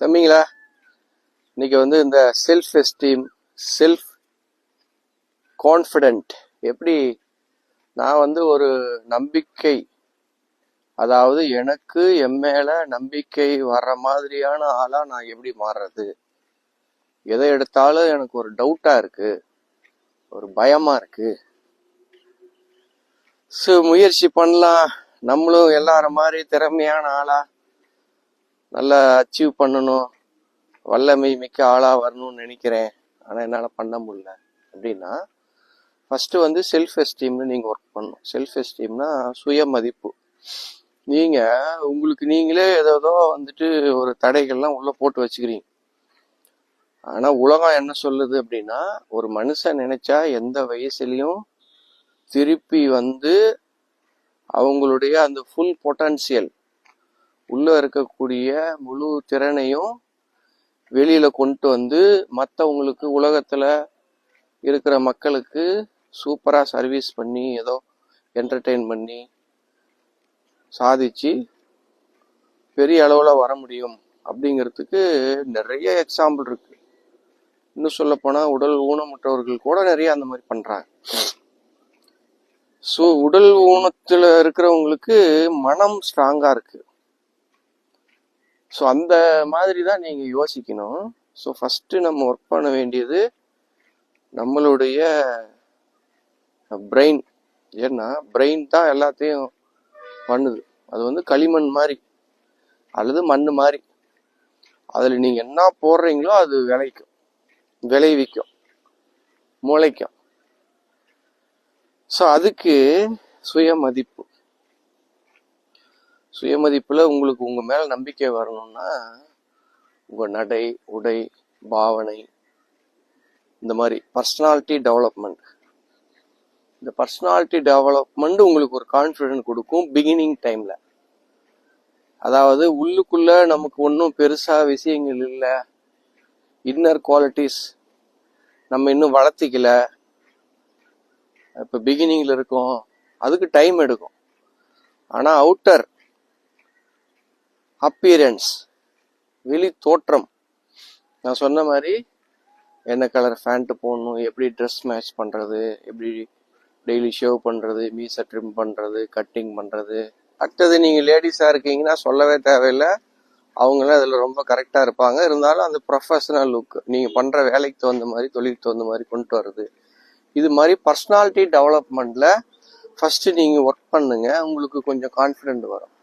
தம்பிங்களா இன்னைக்கு வந்து இந்த செல்ஃப் எஸ்டீம் செல்ஃப் கான்ஃபிடென்ட் எப்படி நான் வந்து ஒரு நம்பிக்கை அதாவது எனக்கு என் மேல நம்பிக்கை வர்ற மாதிரியான ஆளா நான் எப்படி மாறுறது? எதை எடுத்தாலும் எனக்கு ஒரு டவுட்டா இருக்கு ஒரு பயமா இருக்கு. ஸோ முயற்சி பண்ணலாம் நம்மளும் எல்லார மாதிரி திறமையான ஆளா நல்லா அச்சீவ் பண்ணணும். வல்லமை மிக்க ஆளாக வரணும்னு நினைக்கிறேன். ஆனால் என்னால் பண்ண முடியல. அப்படின்னா ஃபஸ்ட்டு வந்து செல்ஃப் எஸ்டீம்னு நீங்கள் ஒர்க் பண்ணணும். செல்ஃப் எஸ்டீம்னா சுய மதிப்பு. உங்களுக்கு நீங்களே ஏதோ ஏதோ வந்துட்டு ஒரு தடைகள்லாம் உள்ளே போட்டு வச்சுக்கிறீங்க. ஆனால் உலகம் என்ன சொல்லுது அப்படின்னா ஒரு மனுஷன் நினைச்சா எந்த வயசுலையும் திருப்பி வந்து அவங்களுடைய அந்த ஃபுல் பொட்டன்சியல் உள்ள இருக்கக்கூடிய முழு திறனையும் வெளியில கொண்டு வந்து மற்றவங்களுக்கு உலகத்துல இருக்கிற மக்களுக்கு சூப்பரா சர்வீஸ் பண்ணி ஏதோ என்டர்டெயின் பண்ணி சாதிச்சு பெரிய அளவில் வர முடியும் அப்படிங்கிறதுக்கு நிறைய எக்ஸாம்பிள் இருக்கு. இன்னும் சொல்ல போனால் உடல் ஊனமுற்றவர்கள் கூட நிறைய அந்த மாதிரி பண்றாங்க. ஸோ உடல் ஊனத்தில் இருக்கிறவங்களுக்கு மனம் ஸ்ட்ராங்காக இருக்கு. ஸோ அந்த மாதிரி தான் நீங்கள் யோசிக்கணும். ஸோ ஃபஸ்ட்டு நம்ம ஒர்க் பண்ண வேண்டியது நம்மளுடைய பிரெயின் ஏன்னா பிரெயின் தான் எல்லாத்தையும் பண்ணுது. அது வந்து களிமண் மாதிரி அல்லது மண் மாதிரி. அதில் நீங்கள் என்ன போடுறீங்களோ அது விளைக்கும். விளைவிக்கும். முளைக்கும். ஸோ அதுக்கு சுய மதிப்பு சுயமதிப்பில் உங்களுக்கு உங்கள் மேலே நம்பிக்கை வரணும்னா உங்கள் நடை உடை பாவனை இந்த மாதிரி பர்சனாலிட்டி டெவலப்மெண்ட் இந்த பர்சனாலிட்டி டெவலப்மெண்ட் உங்களுக்கு ஒரு கான்ஃபிடென்ட் கொடுக்கும் பிகினிங் டைமில் அதாவது உள்ளுக்குள்ளே நமக்கு ஒன்றும் பெருசாக விஷயங்கள் இல்லை. இன்னர் குவாலிட்டிஸ் நம்ம இன்னும் வளர்த்திக்கல. இப்போ பிகினிங்கில் இருக்கோம். அதுக்கு டைம் எடுக்கும். ஆனால் அவுட்டர் அப்பியரன்ஸ் வெளி தோற்றம். நான் சொன்ன மாதிரி என்ன கலர் ஃபேண்ட்டு போடணும் எப்படி ட்ரெஸ் மேட்ச் பண்ணுறது எப்படி டெய்லி ஷேவ் பண்ணுறது மீசை ட்ரிம் பண்ணுறது கட்டிங் பண்ணுறது அடுத்தது நீங்கள் லேடிஸாக இருக்கீங்கன்னா சொல்லவே தேவையில்லை. அவங்களாம் அதில் ரொம்ப கரெக்டாக இருப்பாங்க. இருந்தாலும் அந்த ப்ரொஃபஷனல் லுக் நீங்கள் பண்ணுற வேலைக்கு தகுந்த மாதிரி தொழிலுக்கு தகுந்த மாதிரி கொண்டு வர்றது. இது மாதிரி பர்சனாலிட்டி டெவலப்மெண்ட்டில் ஃபஸ்ட்டு நீங்கள் ஒர்க் பண்ணுங்க. உங்களுக்கு கொஞ்சம் கான்ஃபிடென்ட் வரும்.